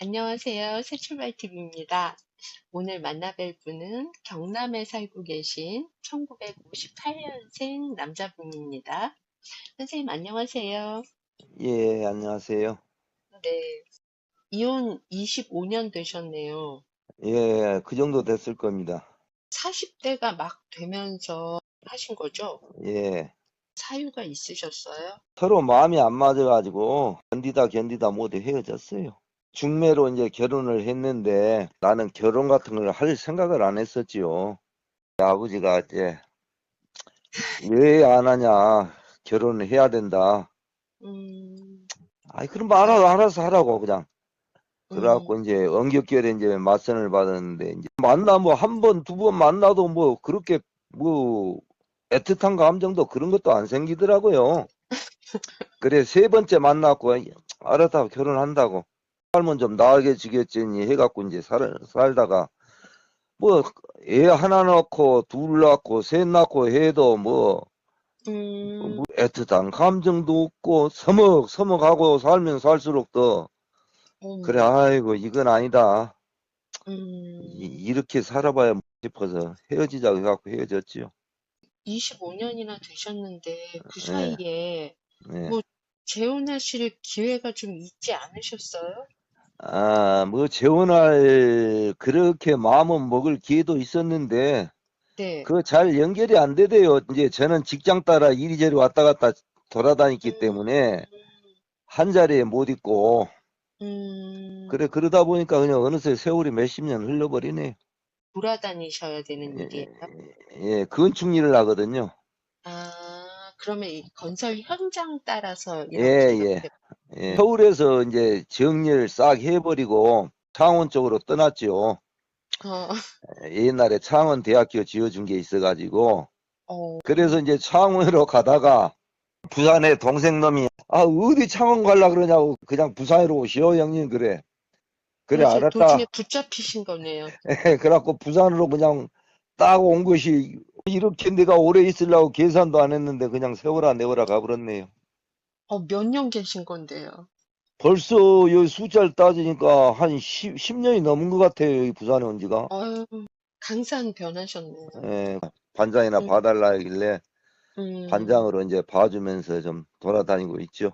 안녕하세요. 새출발TV입니다. 오늘 만나뵐 분은 경남에 살고 계신 1958년생 남자분입니다. 선생님, 안녕하세요. 예, 안녕하세요. 네. 이혼 25년 되셨네요. 예, 그 정도 됐을 겁니다. 40대가 막 되면서 하신 거죠? 예. 사유가 있으셨어요? 서로 마음이 안 맞아가지고 견디다 견디다 못해 헤어졌어요. 중매로 이제 결혼을 했는데 나는 결혼 같은 걸 할 생각을 안 했었지요. 아버지가 이제 왜 안 하냐 결혼을 해야 된다. 음, 아이 그럼 알아서 알아서 하라고 그냥. 음, 그래갖고 이제 엄격결에 이제 맞선을 받았는데 이제 만나 뭐 한 번 두 번 만나도 뭐 그렇게 뭐 애틋한 감정도 그런 것도 안 생기더라고요. 그래 세 번째 만났고 알았다 결혼한다고 살면 좀 나아지겠지니 해갖고 이제 살, 살다가 뭐 애 하나 낳고 둘 낳고 셋 낳고 해도 뭐 음, 뭐 애틋한 감정도 없고 서먹서먹하고 살면 살수록 더 음, 그래 아이고 이건 아니다 음, 이- 이렇게 살아봐야 싶어서 헤어지자고 해갖고 헤어졌지요. 25년이나 되셨는데 그 예. 사이에 예. 뭐 재혼하실 기회가 좀 있지 않으셨어요? 아, 뭐 재혼할 그렇게 마음은 먹을 기회도 있었는데 네. 그거 잘 연결이 안 되대요. 이제 저는 직장 따라 이리저리 왔다 갔다 돌아다녔기 음, 때문에 한 자리에 못 있고 음, 그래 그러다 보니까 그냥 어느새 세월이 몇십 년 흘러버리네. 돌아다니셔야 되는 예, 일이에요? 예, 건축 일을 하거든요. 아, 그러면 이 건설 현장 따라서 예, 예. 예. 서울에서 이제 정리를 싹 해버리고 창원 쪽으로 떠났죠. 어, 옛날에 창원 대학교 지어준 게 있어가지고 어, 그래서 이제 창원으로 가다가 부산에 동생 놈이 아 어디 창원 갈라 그러냐고 그냥 부산으로 오시오 형님 그래 그래 알았다 도중에 붙잡히신 거네요. 그래갖고 부산으로 그냥 딱 온 것이 이렇게 내가 오래 있으려고 계산도 안 했는데 그냥 세월아 내월아 가버렸네요 어, 몇 년 계신 건데요? 벌써 요 숫자를 따지니까 한 10, 10년이 넘은 것 같아요 여기 부산에 온 지가 어유, 강산 변하셨네요. 예, 반장이나 음, 봐달라 하길래 음, 반장으로 이제 봐주면서 좀 돌아다니고 있죠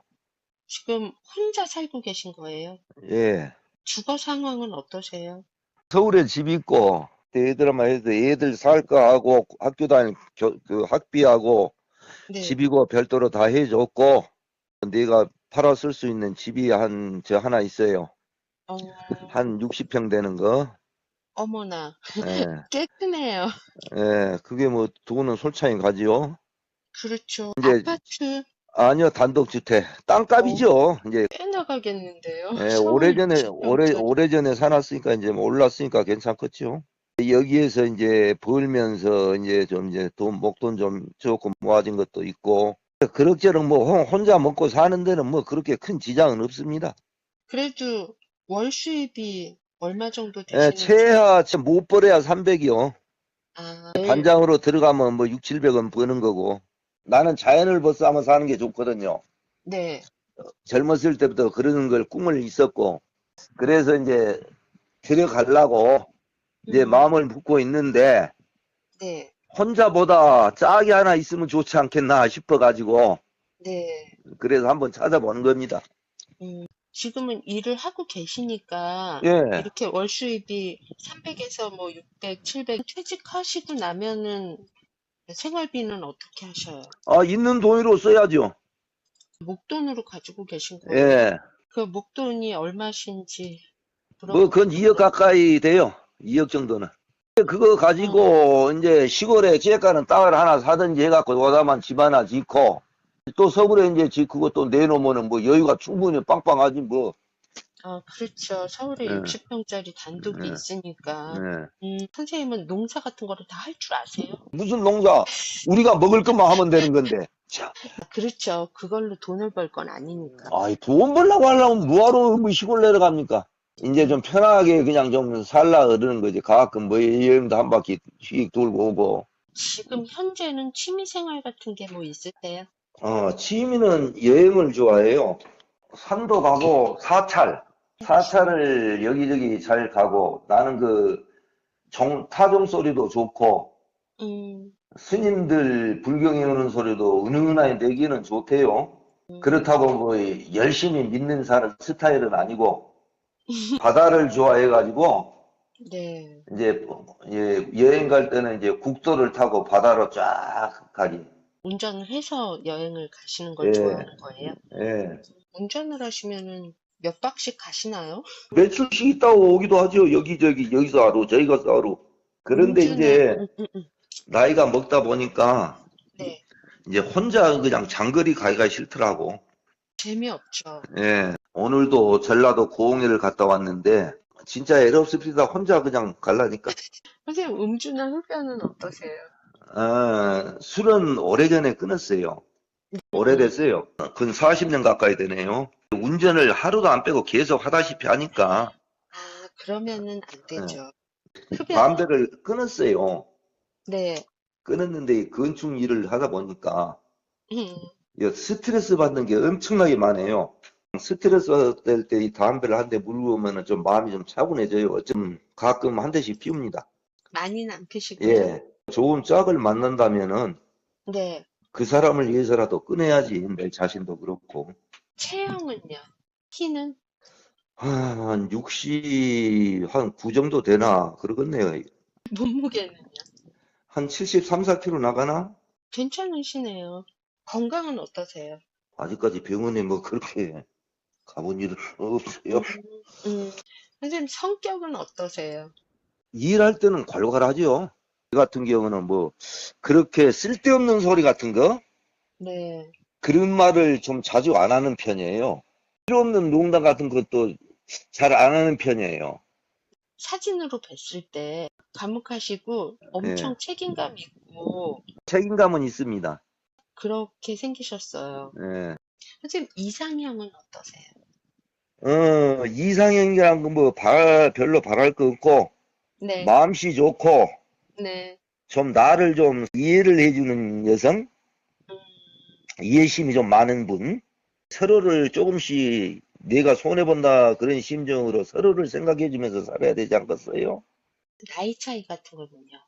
지금 혼자 살고 계신 거예요? 예 주거 상황은 어떠세요? 서울에 집 있고 애들만 해도 애들 살거 하고 학교 다닐 교- 그 학비하고 네. 집이고 별도로 다 해줬고 내가 팔아 쓸 수 있는 집이 한 저 하나 있어요. 어, 한 60평 되는 거. 어머나, 예, 꽤 크네요. 예, 그게 뭐 돈은 솔차이 가지요. 그렇죠. 이제 아파트 아니요 단독주택 어, 땅값이죠. 이제 꽤 나가겠는데요. 예, 서울 오래전에 오래 60 평짜리. 오래전에 사놨으니까 이제 뭐 올랐으니까 괜찮겠죠. 여기에서 이제 벌면서 이제 좀 이제 돈 목돈 좀 조금 모아진 것도 있고 그럭저럭 뭐 혼- 혼자 먹고 사는 데는 뭐 그렇게 큰 지장은 없습니다. 그래도 월 수입이 얼마 정도 예, 되시는지. 최하 못 벌어야 300이요. 아, 반장으로 들어가면 뭐 6, 700원 버는 거고. 나는 자연을 벗어하면 사는 게 좋거든요. 네. 젊었을 때부터 그런 걸 꿈을 있었고. 그래서 이제 들어가려고 이제 음, 마음을 먹고 있는데 네. 혼자보다 짝이 하나 있으면 좋지 않겠나 싶어가지고 네. 그래서 한번 찾아보는 겁니다. 음, 지금은 일을 하고 계시니까 예. 이렇게 월 수입이 300에서 뭐 600, 700 퇴직하시고 나면은 생활비는 어떻게 하셔요? 아, 있는 돈으로 써야죠. 목돈으로 가지고 계신 거예요? 예. 그 목돈이 얼마신지 뭐, 그건 물어보고 2억 가까이 돼요. 2억 정도는. 그거 가지고 이제 시골에 지혜가는 땅을 하나 사든지 해갖고 오다만 집 하나 짓고 또 서울에 이제 집 그거 또 내놓으면은 뭐 여유가 충분히 빵빵하지 뭐. 아, 그렇죠. 서울에 예. 60평짜리 단독이 예. 있으니까. 예. 음, 선생님은 농사 같은 거를 다 할 줄 아세요? 무슨 농사? 우리가 먹을 것만 하면 되는 건데. 참. 아, 그렇죠. 그걸로 돈을 벌 건 아니니까. 아이, 돈 벌려고 하려면 뭐하러 뭐 시골 내려갑니까? 이제 좀 편하게 그냥 좀 살라 그러는 거지. 가끔 뭐 여행도 한 바퀴 휙 돌고 오고. 지금 현재는 취미 생활 같은 게 뭐 있으세요? 어, 취미는 여행을 좋아해요. 산도 가고 사찰. 사찰을 여기저기 잘 가고 나는 그 종, 타종 소리도 좋고 음, 스님들 불경에 오는 소리도 은은하게 내기는 좋대요. 음. 그렇다고 뭐 열심히 믿는 사람 스타일은 아니고 바다를 좋아해가지고 네. 이제 예, 여행 갈 때는 이제 국도를 타고 바다로 쫙 가지. 운전을 해서 여행을 가시는 걸 예. 좋아하는 거예요? 예. 운전을 하시면은 몇 박씩 가시나요? 며칠씩 있다고 오기도 하죠. 여기저기 여기서 하루 저기 가서 하루. 그런데 운전을- 이제 음, 음, 음. 나이가 먹다 보니까 네. 이제 혼자 그냥 장거리 가기가 싫더라고. 재미없죠. 예. 오늘도 전라도 고흥에를 갔다 왔는데 진짜 애롭습니다. 혼자 그냥 갈라니까. 선생님, 음주나 흡연은 어떠세요? 아, 술은 오래전에 끊었어요. 오래됐어요. 근 40년 가까이 되네요. 운전을 하루도 안 빼고 계속 하다시피 하니까 아, 그러면은 안 되죠. 흡연, 담배를 끊었어요. 네. 끊었는데 이 건축 일을 하다 보니까 음, 이 스트레스 받는 게 엄청나게 많아요. 스트레스 받을 때 이 담배를 한 대 물고 오면은 좀 마음이 좀 차분해져요. 어쩜 가끔 한 대씩 피웁니다. 많이는 안 피시고요. 예. 좋은 짝을 만난다면은 네. 그 사람을 위해서라도 끊어야지. 내 자신도 그렇고. 체형은요? 키는? 한 60, 한 9 정도 되나? 그러겠네요. 몸무게는요? 한 73, 4kg 나가나? 괜찮으시네요. 건강은 어떠세요? 아직까지 병원에 뭐 그렇게 가본 일은 없어요. 음, 선생님 성격은 어떠세요? 일할 때는 괄괄하죠. 이 같은 경우는 뭐 그렇게 쓸데없는 소리 같은 거 네. 그런 말을 좀 자주 안 하는 편이에요. 필요 없는 농담 같은 것도 잘 안 하는 편이에요. 사진으로 뵀을 때 과묵하시고 엄청 네. 책임감 있고 책임감은 있습니다. 그렇게 생기셨어요. 예. 선생님 이상형은 어떠세요? 어, 이상형이란 건뭐 별로 바랄 거 없고 네. 마음씨 좋고 네. 좀 나를 좀 이해를 해주는 여성, 음, 이해심이 좀 많은 분, 서로를 조금씩 내가 손해본다 그런 심정으로 서로를 생각해주면서 살아야 되지 않겠어요? 나이 차이 같은 거는요?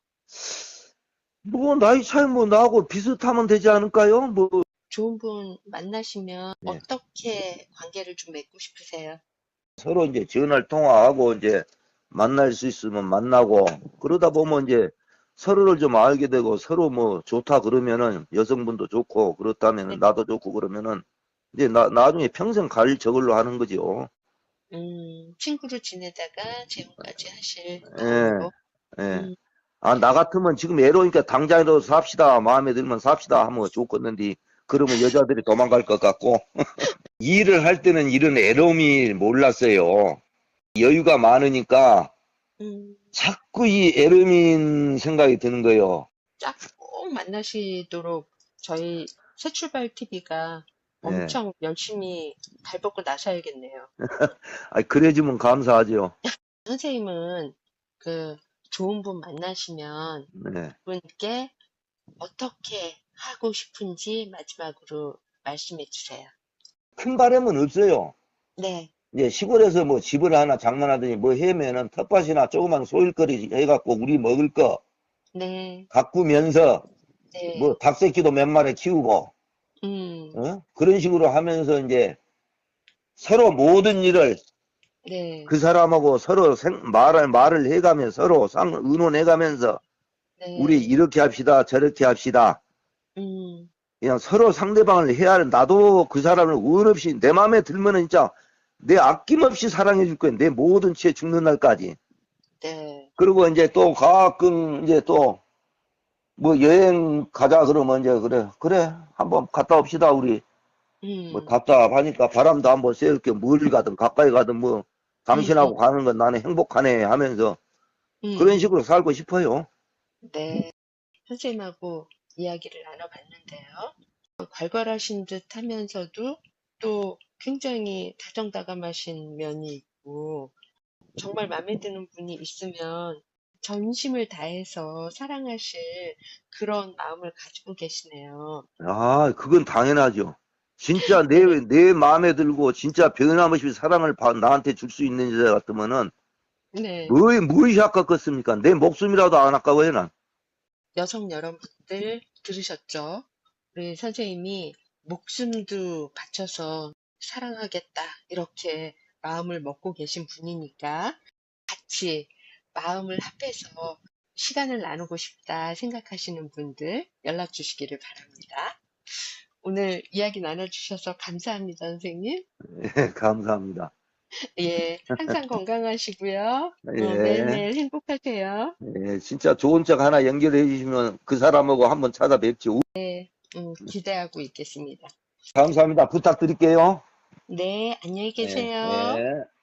뭐 나이 차이 뭐 나하고 비슷하면 되지 않을까요? 뭐 좋은 분 만나시면 네. 어떻게 관계를 좀 맺고 싶으세요? 서로 이제 전화를 통화하고 이제 만날 수 있으면 만나고 그러다 보면 이제 서로를 좀 알게 되고 서로 뭐 좋다 그러면은 여성분도 좋고 그렇다면은 네. 나도 좋고 그러면은 이제 나, 나중에 평생 갈 저걸로 하는 거죠. 음, 친구로 지내다가 재혼까지 하실 예. 거고. 예. 음, 아, 나 같으면 지금 애로우니까 당장이라도 삽시다. 마음에 들면 삽시다 하면 좋겠는데, 그러면 여자들이 도망갈 것 같고. 일을 할 때는 이런 애로움이 몰랐어요. 여유가 많으니까 음, 자꾸 이 애로움인 생각이 드는 거예요. 짝꼭 만나시도록 저희 새출발 TV가 네. 엄청 열심히 발벗고 나셔야겠네요. 아, 그래주면 감사하죠. 선생님은 그 좋은 분 만나시면 네. 분께 어떻게 하고 싶은지 마지막으로 말씀해 주세요. 큰 바람은 없어요. 네, 이제 시골에서 뭐 집을 하나 장만하더니 뭐 해면은 텃밭이나 조그만 소일거리 해갖고 우리 먹을 거 네, 가꾸면서 네. 뭐 닭새끼도 몇 마리 키우고 음, 어? 그런 식으로 하면서 이제 서로 모든 일을 네, 그 사람하고 서로 생, 말을 말을 해가며 서로 상 의논해가면서 네. 우리 이렇게 합시다 저렇게 합시다 음, 그냥 서로 상대방을 해야 나도 그 사람을 운 없이 내 마음에 들면은 진짜 내 아낌없이 사랑해 줄 거야 내 모든 채 죽는 날까지. 네, 그리고 이제 또 가끔 이제 또 뭐 여행 가자 그러면 이제 그래 그래 한번 갔다 옵시다 우리. 음, 뭐 답답하니까 바람도 한번 쐬을 게뭘 가든 가까이 가든 뭐 당신하고 가는 건 나는 행복하네 하면서 음, 그런 식으로 살고 싶어요. 네. 선생님하고 이야기를 나눠봤는데요. 괄괄하신 듯 하면서도 또 굉장히 다정다감하신 면이 있고, 정말 마음에 드는 분이 있으면 전심을 다해서 사랑하실 그런 마음을 가지고 계시네요. 아, 그건 당연하죠. 진짜 내, 내 마음에 들고 진짜 변함없이 사랑을 바- 나한테 줄 수 있는 여자 같으면은 네. 뭐, 무엇이 아깝겠습니까? 내 목숨이라도 안 아까워요, 난. 여성 여러분들 들으셨죠? 우리 선생님이 목숨도 바쳐서 사랑하겠다 이렇게 마음을 먹고 계신 분이니까 같이 마음을 합해서 시간을 나누고 싶다 생각하시는 분들 연락 주시기를 바랍니다. 오늘 이야기 나눠주셔서 감사합니다, 선생님. 예, 감사합니다. 예, 항상 건강하시고요. 예. 어, 매일매일 행복하세요. 예, 진짜 좋은 척 하나 연결해 주시면 그 사람하고 한번 찾아뵙지. 음, 기대하고 있겠습니다. 감사합니다. 부탁드릴게요. 네, 안녕히 예, 계세요. 예.